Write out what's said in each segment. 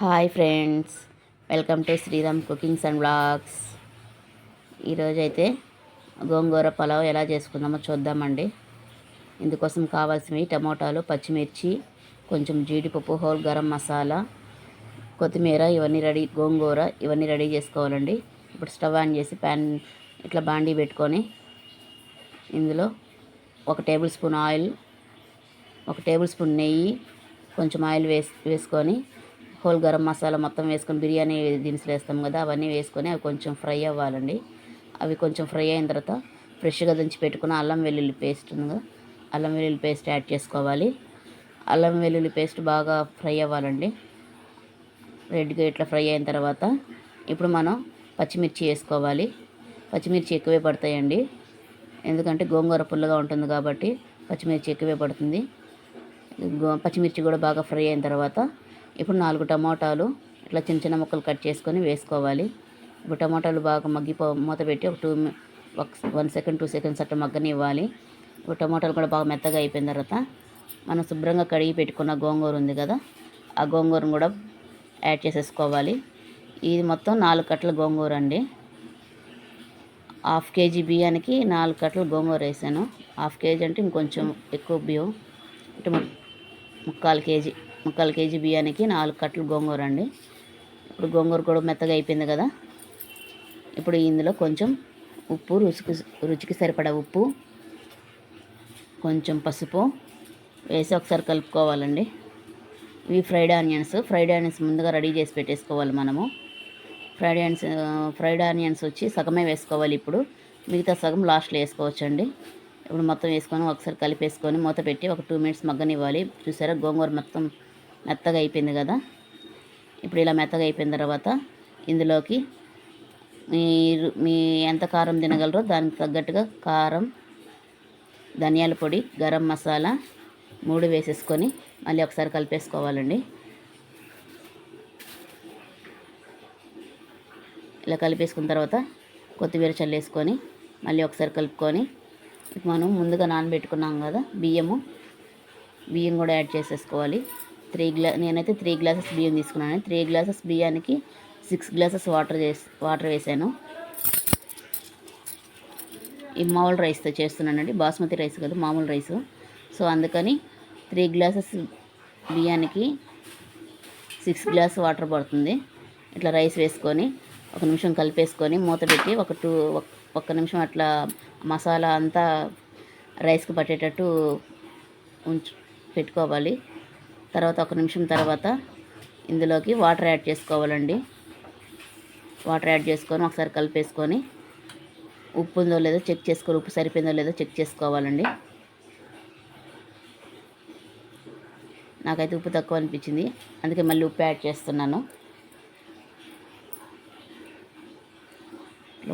Hi friends welcome to Sriram cookings and blogs ఈరోజైతే గోంగూర పలావ్ ఎలా చేసుకుందామో చూద్దామండి. ఇందుకోసం కావాల్సినవి టమోటాలు పచ్చిమిర్చి కొంచెం జీడిపప్పు హోల్ గరం మసాలా కొత్తిమీర ఇవన్నీ రెడీ గోంగూర ఇవన్నీ రెడీ చేసుకోవాలండి. ఇప్పుడు స్టవ్ ఆన్ చేసి ప్యాన్ ఇట్లా బాండీ పెట్టుకొని ఇందులో ఒక టేబుల్ స్పూన్ ఆయిల్ ఒక టేబుల్ స్పూన్ నెయ్యి కొంచెం ఆయిల్ వేసి వేసుకొని హోల్ గరం మసాలా మొత్తం వేసుకొని బిర్యానీ దినుసులు వేస్తాం కదా అవన్నీ వేసుకొని అవి కొంచెం ఫ్రై అవ్వాలండి. అవి కొంచెం ఫ్రై అయిన తర్వాత ఫ్రెష్గా దంచి పెట్టుకున్న అల్లం వెల్లుల్లి పేస్ట్ ఉంది అల్లం వెల్లుల్లి పేస్ట్ యాడ్ చేసుకోవాలి. అల్లం వెల్లుల్లి పేస్ట్ బాగా ఫ్రై అవ్వాలండి. రెడ్గా ఇట్లా ఫ్రై అయిన తర్వాత ఇప్పుడు మనం పచ్చిమిర్చి వేసుకోవాలి. పచ్చిమిర్చి ఎక్కువే పడతాయండి. ఎందుకంటే గోంగూర పుల్లగా ఉంటుంది కాబట్టి పచ్చిమిర్చి ఎక్కువే పడుతుంది. గో- పచ్చిమిర్చి కూడా బాగా ఫ్రై అయిన తర్వాత ఇప్పుడు నాలుగు టమోటాలు ఇట్లా చిన్న చిన్న ముక్కలు కట్ చేసుకొని వేసుకోవాలి. ఇప్పుడు టమోటాలు బాగా మగ్గిపో మూత పెట్టి ఒక టూ ఒక వన్ సెకండ్ టూ సెకండ్స్ అట్లా మగ్గనివ్వాలి. ఇప్పుడు టమోటాలు కూడా బాగా మెత్తగా అయిపోయిన తర్వాత మనం శుభ్రంగా కడిగి పెట్టుకున్న గోంగూర ఉంది కదా ఆ గోంగూరను కూడా యాడ్ చేసేసుకోవాలి. ఇది మొత్తం నాలుగు కట్టల గోంగూర అండి. హాఫ్ కేజీ బియ్యానికి నాలుగు కట్టలు గోంగూర వేసాను. హాఫ్ కేజీ అంటే ఇంకొంచెం ఎక్కువ బియ్యం. ఇటు ముక్కాలు కేజీ. ముక్కాలు కేజీ బియ్యానికి నాలుగు కట్టలు గోంగూర అండి. ఇప్పుడు గోంగూర కూడా మెత్తగా అయిపోయింది కదా. ఇప్పుడు ఇందులో కొంచెం ఉప్పు రుచికి రుచికి సరిపడా ఉప్పు కొంచెం పసుపు వేసి ఒకసారి కలుపుకోవాలండి. ఇవి ఫ్రైడ్ ఆనియన్స్. ఫ్రైడ్ ఆనియన్స్ ముందుగా రెడీ చేసి పెట్టేసుకోవాలి మనము. ఫ్రైడ్ ఆనియన్స్ ఫ్రైడ్ ఆనియన్స్ వచ్చి సగమే వేసుకోవాలి ఇప్పుడు. మిగతా సగం లాస్ట్లో వేసుకోవచ్చండి. ఇప్పుడు మొత్తం వేసుకొని ఒకసారి కలిపేసుకొని మూత పెట్టి ఒక టూ మినిట్స్ మగ్గనివ్వాలి. చూసారా గోంగూర మొత్తం మెత్తగా అయిపోయింది కదా. ఇప్పుడు ఇలా మెత్తగా అయిపోయిన తర్వాత ఇందులోకి మీరు మీ ఎంత కారం తినగలరో దానికి తగ్గట్టుగా కారం ధనియాల పొడి గరం మసాలా మూడు వేసేసుకొని మళ్ళీ ఒకసారి కలిపేసుకోవాలండి. ఇలా కలిపేసుకున్న తర్వాత కొత్తిమీర చల్లేసుకొని మళ్ళీ ఒకసారి కలుపుకొని మనం ముందుగా నానబెట్టుకున్నాం కదా బియ్యము. బియ్యం కూడా యాడ్ చేసేసుకోవాలి. త్రీ గ్లా నేనైతే త్రీ గ్లాసెస్ బియ్యం తీసుకున్నాను. త్రీ గ్లాసెస్ బియ్యానికి సిక్స్ గ్లాసెస్ వాటర్ చేసి వాటర్ వేసాను. ఈ మామూలు రైస్తో చేస్తున్నానండి. బాస్మతి రైస్ కదా మామూలు రైస్. సో అందుకని త్రీ గ్లాసెస్ బియ్యానికి సిక్స్ గ్లాస్ వాటర్ పడుతుంది. ఇట్లా రైస్ వేసుకొని ఒక నిమిషం కలిపేసుకొని మూత పెట్టి ఒక టూ ఒక్క నిమిషం అట్లా మసాలా అంతా రైస్కి పట్టేటట్టు ఉంచు పెట్టుకోవాలి. తర్వాత ఒక నిమిషం తర్వాత ఇందులోకి వాటర్ యాడ్ చేసుకోవాలండి. వాటర్ యాడ్ చేసుకొని ఒకసారి కలిపేసుకొని ఉప్పు ఉందో లేదో చెక్ చేసుకొని ఉప్పు సరిపోయిందో లేదో చెక్ చేసుకోవాలండి. నాకైతే ఉప్పు తక్కువ అనిపించింది. అందుకే మళ్ళీ ఉప్పు యాడ్ చేస్తున్నాను.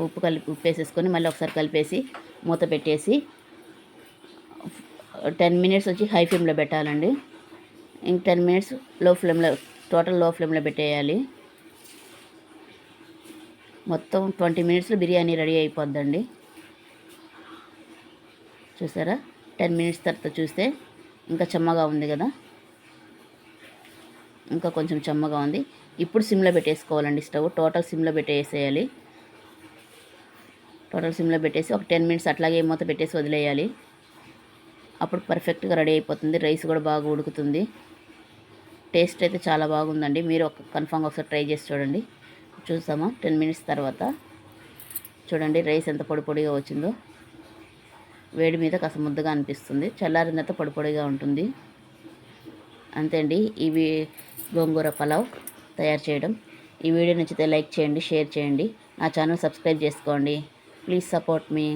ఉప్పు కలిపి ఉప్పు వేసేసుకొని మళ్ళీ ఒకసారి కలిపేసి మూత పెట్టేసి టెన్ మినిట్స్ వచ్చి హై ఫ్లేమ్లో పెట్టాలండి. ఇంక టెన్ మినిట్స్లో ఫ్లేమ్లో టోటల్లో ఫ్లేమ్లో పెట్టేయాలి. మొత్తం ట్వంటీ మినిట్స్లో బిర్యానీ రెడీ అయిపోద్దండి. చూసారా? టెన్ మినిట్స్ తర్వాత చూస్తే ఇంకా చెమ్మగా ఉంది కదా? ఇంకా కొంచెం చెమ్మగా ఉంది. ఇప్పుడు సిమ్లో పెట్టేసుకోవాలండి స్టవ్. టోటల్ సిమ్లో పెట్టేసేయాలి. టోటల్ సిమ్లో పెట్టేసి ఒక టెన్ మినిట్స్ అట్లాగే మూత పెట్టేసి వదిలేయాలి. అప్పుడు పర్ఫెక్ట్గా రెడీ అయిపోతుంది. రైస్ కూడా బాగా ఉడుకుతుంది. టేస్ట్ అయితే చాలా బాగుందండి. మీరు ఒక కన్ఫామ్గా ఒకసారి ట్రై చేసి చూడండి. చూసామా టెన్ మినిట్స్ తర్వాత. చూడండి రైస్ ఎంత పొడి పొడిగా వచ్చిందో. వేడి మీద కాస్త ముద్దగా అనిపిస్తుంది. చల్లారిన తర్వాత పొడి పొడిగా ఉంటుంది. అంతే అండి. ఇవి గోంగూర పలావ్ తయారు చేయడం. ఈ వీడియో నచ్చితే లైక్ చేయండి షేర్ చేయండి. నా ఛానల్ సబ్స్క్రైబ్ చేసుకోండి. Please support me